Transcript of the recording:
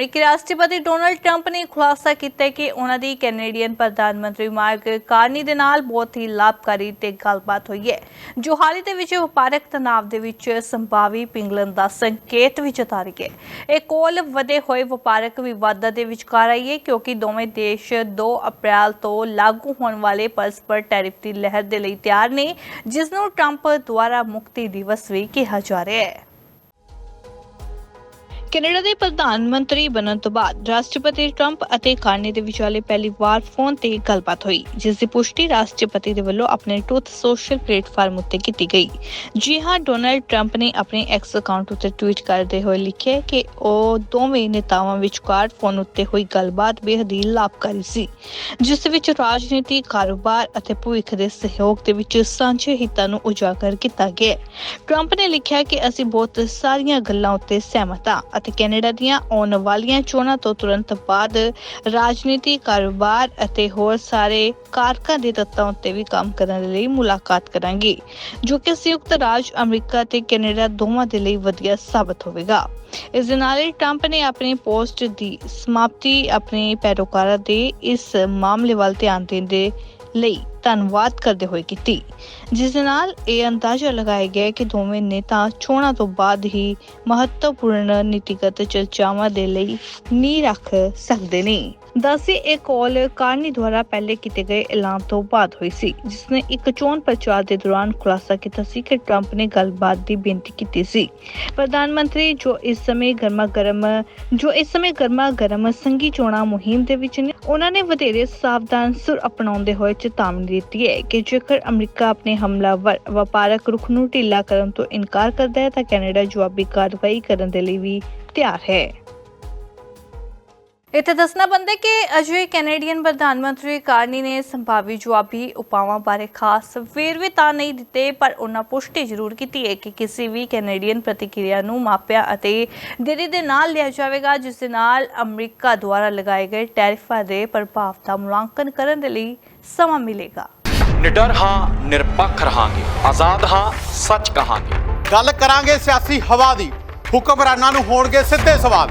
ਅਮਰੀਕੀ ਰਾਸ਼ਟਰਪਤੀ Donald Trump ਨੇ ਖੁਲਾਸਾ ਕੀਤਾ ਕਿ ਉਹਨਾਂ ਦੀ ਕੈਨੇਡੀਅਨ ਪ੍ਰਧਾਨ ਮੰਤਰੀ ਮਾਰਕ ਕਾਰਨੀ ਦੇ ਨਾਲ ਬਹੁਤ ਹੀ ਲਾਭਕਾਰੀ ਤੇ ਗੱਲਬਾਤ ਹੋਈ ਹੈ, ਜੋ ਹਾਲ ਹੀ ਦੇ ਵਿੱਚ ਵਪਾਰਕ ਤਣਾਅ ਦੇ ਵਿੱਚ ਸੰਭਾਵੀ ਪਿੰਗਲਣ ਦਾ ਸੰਕੇਤ ਵੀ ਜਤਾ ਰਹੀ ਹੈ। ਇਹ ਕੋਲ ਵਧੇ ਹੋਏ ਵਪਾਰਕ ਵਿਵਾਦਾਂ ਦੇ ਵਿਚਕਾਰ ਆਈ ਹੈ, ਕਿਉਂਕਿ ਦੋਵੇਂ ਦੇਸ਼ 2 ਅਪ੍ਰੈਲ ਤੋਂ ਲਾਗੂ ਹੋਣ ਵਾਲੇ ਪਰਸਪਰ ਟੈਰਿਫ ਦੀ ਲਹਿਰ ਦੇ ਲਈ ਤਿਆਰ ਨੇ, ਜਿਸ ਨੂੰ ਟਰੰਪ ਦੁਆਰਾ ਮੁਕਤੀ ਦਿਵਸ ਵੀ ਕਿਹਾ ਜਾ ਰਿਹਾ ਹੈ। ਕੈਨੇਡਾ ਦੇ ਪ੍ਰਧਾਨ ਮੰਤਰੀ ਬਣਨ ਤੋਂ ਬਾਅਦ ਰਾਸ਼ਟਰਪਤੀ ਟਰੰਪ ਅਤੇ ਕਾਰਨੀ ਦੇ ਵਿਚਾਲੇ ਪਹਿਲੀ ਵਾਰ ਫੋਨ ਤੇ ਗੱਲਬਾਤ ਹੋਈ, ਜਿਸ ਦੀ ਪੁਸ਼ਟੀ ਰਾਸ਼ਟਰਪਤੀ ਦੇ ਵੱਲੋਂ ਆਪਣੇ ਟਰੂਥ ਸੋਸ਼ਲ ਪਲੇਟਫਾਰਮ ਉੱਤੇ ਕੀਤੀ ਗਈ। ਜੀ ਹਾਂ, ਡੋਨਲਡ ਟਰੰਪ ਨੇ ਆਪਣੇ ਐਕਸ ਅਕਾਊਂਟ ਉੱਤੇ ਟਵੀਟ ਕਰਦੇ ਹੋਏ ਲਿਖਿਆ ਕਿ ਉਹ ਦੋਵੇਂ ਨੇਤਾਵਾਂ ਵਿਚਕਾਰ ਫੋਨ ਉੱਤੇ ਹੋਈ ਗੱਲਬਾਤ ਬੇਹੱਦ ਹੀ ਲਾਭਕਾਰੀ ਸੀ, ਜਿਸ ਵਿੱਚ ਰਾਜਨੀਤੀ, ਕਾਰੋਬਾਰ ਅਤੇ ਭਵਿੱਖ ਦੇ ਸਹਿਯੋਗ ਦੇ ਵਿੱਚ ਸਾਂਝੇ ਹਿੱਤਾਂ ਨੂੰ ਉਜਾਗਰ ਕੀਤਾ ਗਿਆ। ਟਰੰਪ ਨੇ ਲਿਖਿਆ ਕਿ ਅਸੀਂ ਬਹੁਤ ਸਾਰੀਆਂ ਗੱਲਾਂ ਉੱਤੇ ਸਹਿਮਤ ਹਾਂ ਅਤੇ ਕੈਨੇਡਾ ਦੀਆਂ ਆਉਣ ਵਾਲੀਆਂ ਚੋਣਾਂ ਤੋਂ ਤੁਰੰਤ ਬਾਅਦ ਰਾਜਨੀਤੀ, ਕਾਰੋਬਾਰ ਅਤੇ ਹੋਰ ਸਾਰੇ ਕਾਰਕਾਂ ਦੇ ਤੱਤਾਂ ਉੱਤੇ ਵੀ ਕੰਮ ਕਰਨ ਲਈ ਮੁਲਾਕਾਤ ਕਰਾਂਗੇ, ਜੋ ਕਿ ਸੰਯੁਕਤ ਰਾਜ, ਅਮਰੀਕਾ ਤੇ ਕੈਨੇਡਾ ਦੋਵਾਂ ਦੇ ਲਈ ਵਧੀਆ ਸਾਬਤ ਹੋਵੇਗਾ। ਇਸ ਦੇ ਨਾਲ ਹੀ ਟਰੰਪ ਨੇ ਆਪਣੀ ਪੋਸਟ ਦੀ ਸਮਾਪਤੀ ਆਪਣੇ ਪੈਰੋਕਾਰਾਂ ਦੇ ਇਸ ਮਾਮਲੇ ਵੱਲ ਧਿਆਨ ਦੇਣ ਦੇ ਲਈ ਧੰਨਵਾਦ ਕਰਦੇ ਹੋਏ ਕੀਤੀ। ਜਿਸ ਦੇ ਨਾਲ ਇਹ ਅੰਦਾਜ਼ਾ ਲਗਾਇਆ ਗਿਆ ਕਿ ਦੋਵੇਂ ਨੇਤਾ ਚੋਣਾਂ ਤੋਂ ਬਾਅਦ ਹੀ ਮਹੱਤਵਪੂਰਨ ਨੀਤੀਗਤ ਚਰਚਾਵਾਂ ਦੇ ਲਈ ਨੀ ਰੱਖ ਸਕਦੇ ਨੇ। ਦੱਸੇ ਇਹ ਕਾਲ ਕਾਰਨੀ ਦੁਆਰਾ ਪਹਿਲੇ ਕੀਤੇ ਗਏ ਐਲਾਨ ਤੋਂ ਬਾਅਦ ਹੋਈ ਸੀ, ਜਿਸ ਨੇ ਇੱਕ ਚੋਣ ਪ੍ਰਚਾਰ ਦੇ ਦੌਰਾਨ ਖੁਲਾਸਾ ਕੀਤਾ ਸੀ ਕਿ ਟਰੰਪ ਨੇ ਗੱਲਬਾਤ ਦੀ ਬੇਨਤੀ ਕੀਤੀ ਸੀ। ਪ੍ਰਧਾਨ ਮੰਤਰੀ, ਜੋ ਇਸ ਸਮੇਂ ਗਰਮਾ ਗਰਮ, ਜੋ ਇਸ ਸਮੇਂ ਗਰਮਾ ਗਰਮ ਸੰਘੀ ਚੋਣਾਂ ਮੁਹਿੰਮ ਦੇ ਵਿੱਚ ਨੇ, ਉਹਨਾਂ ਨੇ ਵਧੇਰੇ ਸਾਵਧਾਨ ਸੁਰ ਅਪਣਾਉਂਦੇ ਹੋਏ ਚੇਤਾਵਨੀ ਦਿੱਤੀ ਹੈ ਕਿ ਜੇਕਰ ਅਮਰੀਕਾ ਆਪਣੇ ਹਮਲਾਵਰ ਵਪਾਰਕ ਰੁਖ ਨੂੰ ਢਿੱਲਾ ਕਰਨ ਤੋਂ ਇਨਕਾਰ ਕਰਦਾ ਹੈ ਤਾਂ ਕੈਨੇਡਾ ਜਵਾਬੀ ਕਾਰਵਾਈ ਕਰਨ ਦੇ ਲਈ ਵੀ ਤਿਆਰ ਹੈ ਇੱਥੇ ਦੱਸਣਾ ਬੰਦੇ ਕਿ ਅਜੇ ਕੈਨੇਡੀਅਨ ਪ੍ਰਧਾਨ ਮੰਤਰੀ ਕਾਰਨੀ ਨੇ ਸੰਭਾਵੀ ਜਵਾਬੀ ਉਪਾਵਾਂ ਬਾਰੇ ਖਾਸ ਵੇਰਵੇ ਤਾਂ ਨਹੀਂ ਦਿੱਤੇ ਪਰ ਉਹਨਾਂ ਪੁਸ਼ਟੀ ਜ਼ਰੂਰ ਕੀਤੀ ਹੈ ਕਿ ਕਿਸੇ ਵੀ ਕੈਨੇਡੀਅਨ ਪ੍ਰਤੀਕਿਰਿਆ ਨੂੰ ਮਾਪਿਆਂ ਅਤੇ ਦੇਰੀ ਦੇ ਨਾਲ ਲਿਆ ਜਾਵੇਗਾ ਜਿਸ ਦੇ ਨਾਲ ਅਮਰੀਕਾ ਦੁਆਰਾ ਲਗਾਏ ਗਏ ਟੈਰਿਫਾਂ ਦੇ ਪ੍ਰਭਾਵ ਦਾ ਮੁਲਾਂਕਣ ਕਰਨ ਦੇ ਲਈ ਸਮਾਂ ਮਿਲੇਗਾ। ਨਿਡਰ ਹਾਂ ਨਿਰਪੱਖ ਰਹਾਂਗੇ ਆਜ਼ਾਦ ਹਾਂ ਸੱਚ ਕਹਾਂਗੇ। ਗੱਲ ਕਰਾਂਗੇ ਸਿਆਸੀ ਹਵਾ ਦੀ ਹੁਕਮਰਾਨਾਂ ਨੂੰ ਹੋਣਗੇ ਸਿੱਧੇ ਸਵਾਲ।